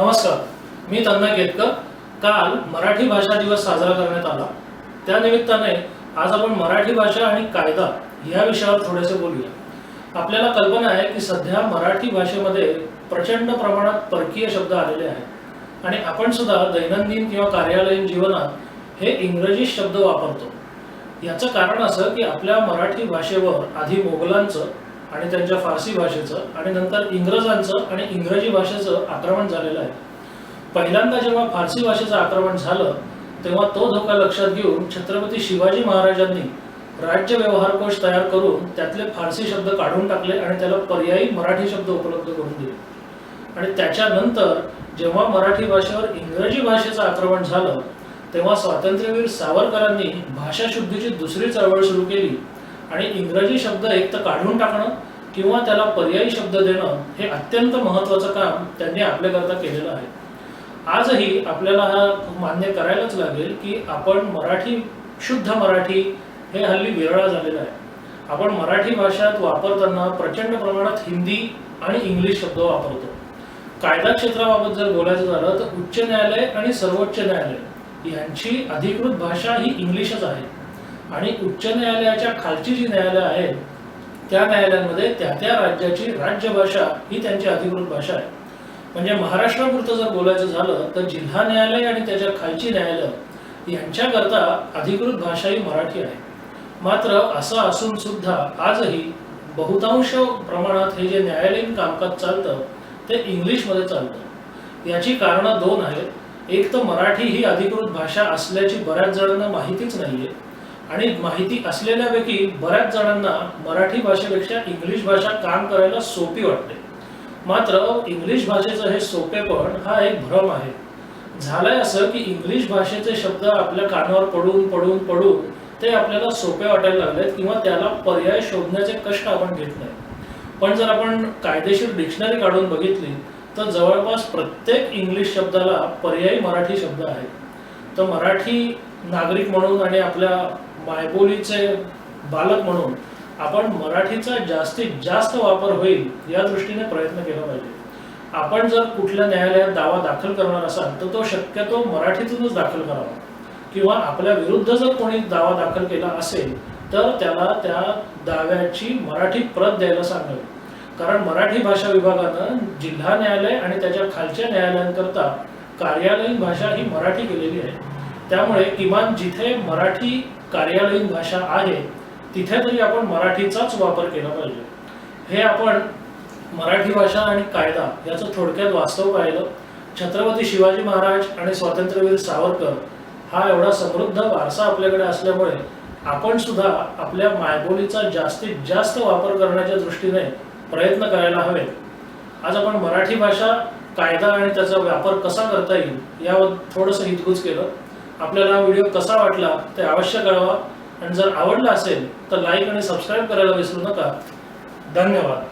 नमस्कार मी तन्मय केतकर. काल मराठी भाषा दिवस साजरा करण्यात आला. त्या निमित्ताने आज आपण मराठी भाषा आणि कायदा या विषयावर थोडेसे बोलूया. आपल्याला कल्पना आहे की सध्या मराठी भाषेमध्ये प्रचंड प्रमाणात परकीय शब्द आलेले आहेत. आणि आपण सुद्धा दैनंदिन किंवा कार्यालयीन जीवनात हे इंग्रजी शब्द वापरतो. याचं कारण असं की आपल्या मराठी भाषेवर आधी मोगलांचं आणि त्यांच्या फारसी भाषेचं आणि नंतर इंग्रजांचं आणि इंग्रजी भाषेचं आक्रमण झालेलं आहे. पहिल्यांदा जेव्हा फारसी भाषेचं आक्रमण झालं तेव्हा तो धोका लक्षात घेऊन छत्रपती शिवाजी महाराजांनी राज्य व्यवहार कोश तयार करून त्यातले फारसी शब्द काढून टाकले आणि त्याला पर्यायी मराठी शब्द उपलब्ध करून दिले. आणि त्याच्यानंतर जेव्हा मराठी भाषेवर इंग्रजी भाषेचं आक्रमण झालं तेव्हा स्वातंत्र्यवीर सावरकरांनी भाषा शुद्धीची दुसरी चळवळ सुरू केली. आणि इंग्रजी शब्द एक तर काढून टाकणं किंवा त्याला पर्यायी शब्द देणं हे अत्यंत महत्त्वाचं काम त्यांनी आपल्याकरता केलेलं आहे. आजही आपल्याला हा मान्य करायलाच लागेल की आपण मराठी शुद्ध मराठी हे हल्ली विरळा झालेलं आहे. आपण मराठी भाषेत वापरताना प्रचंड प्रमाणात हिंदी आणि इंग्लिश शब्द वापरतो. कायदा क्षेत्राबाबत जर बोलायचं झालं तर उच्च न्यायालय आणि सर्वोच्च न्यायालय यांची अधिकृत भाषा ही इंग्लिशच आहे. आणि उच्च न्यायालयाच्या खालची जी न्यायालय आहेत त्या न्यायालयांमध्ये त्या त्या राज्याची राज्यभाषा ही त्यांची अधिकृत भाषा आहे. म्हणजे महाराष्ट्रापुरतं जर बोलायचं झालं तर जिल्हा न्यायालय आणि त्याच्या खालची न्यायालय यांच्याकरता अधिकृत भाषा ही मराठी आहे. मात्र असं असून सुद्धा आजही बहुतांश प्रमाणात हे जे न्यायालयीन कामकाज चालतं ते इंग्लिशमध्ये चालतं. याची कारणं दोन आहेत. एक तर मराठी ही अधिकृत भाषा असल्याची बऱ्याच जणांना माहितीच नाहीये. आणि माहिती असलेल्यापैकी बऱ्याच जणांना मराठी भाषेपेक्षा इंग्लिश भाषा काम करायला सोपी वाटते. मात्र इंग्लिश भाषेचं हे सोपेपण हा एक भ्रम आहे. झालंय असं की इंग्लिश भाषेचे शब्द आपल्या कानावर पडून पडून पडून ते आपल्याला सोपे वाटायला लागलेत किंवा त्याला पर्याय शोधण्याचे कष्ट आपण घेत नाही. पण जर आपण कायदेशीर डिक्शनरी काढून बघितली तर जवळपास प्रत्येक इंग्लिश शब्दाला पर्यायी मराठी शब्द आहेत. तर मराठी नागरिक म्हणून आणि आपल्या मायबोलीचे बालक म्हणून आपण मराठीचा जास्तीत जास्त वापर होईल या दृष्टीने प्रयत्न केला पाहिजे. आपण जर कुठल्या न्यायालयात दावा दाखल करणार असाल तर तो शक्यतो मराठीतूनच दाखल करावा. किंवा आपल्या विरुद्ध जर कोणी दावा दाखल केला असेल तर त्याला त्या दाव्याची मराठी प्रत द्यायला सांगावी. कारण मराठी भाषा विभागानं जिल्हा न्यायालय आणि त्याच्या खालच्या न्यायालयांकरता कार्यालयीन भाषा ही मराठी केलेली आहे. त्यामुळे किमान जिथे मराठी कार्यालयीन भाषा आहे तिथे तरी आपण मराठीचाच वापर केला पाहिजे. हे आपण मराठी भाषा आणि कायदा याचं थोडक्यात वास्तव पाहिलं. छत्रपती शिवाजी महाराज आणि स्वातंत्र्यवीर सावरकर हा एवढा समृद्ध वारसा आपल्याकडे असल्यामुळे आपण सुद्धा आपल्या मायबोलीचा जास्तीत जास्त वापर करण्याच्या दृष्टीने प्रयत्न करायला हवेत. आज आपण मराठी भाषा कायदा आणि त्याचा व्यापार कसा करता येईल यावर थोडंसं हितगुज केलं. आपल्याला हा व्हिडिओ कसा वाटला ते अवश्य कळवा. आणि जर आवडला असेल तर लाईक आणि सबस्क्राईब करायला विसरू नका. धन्यवाद.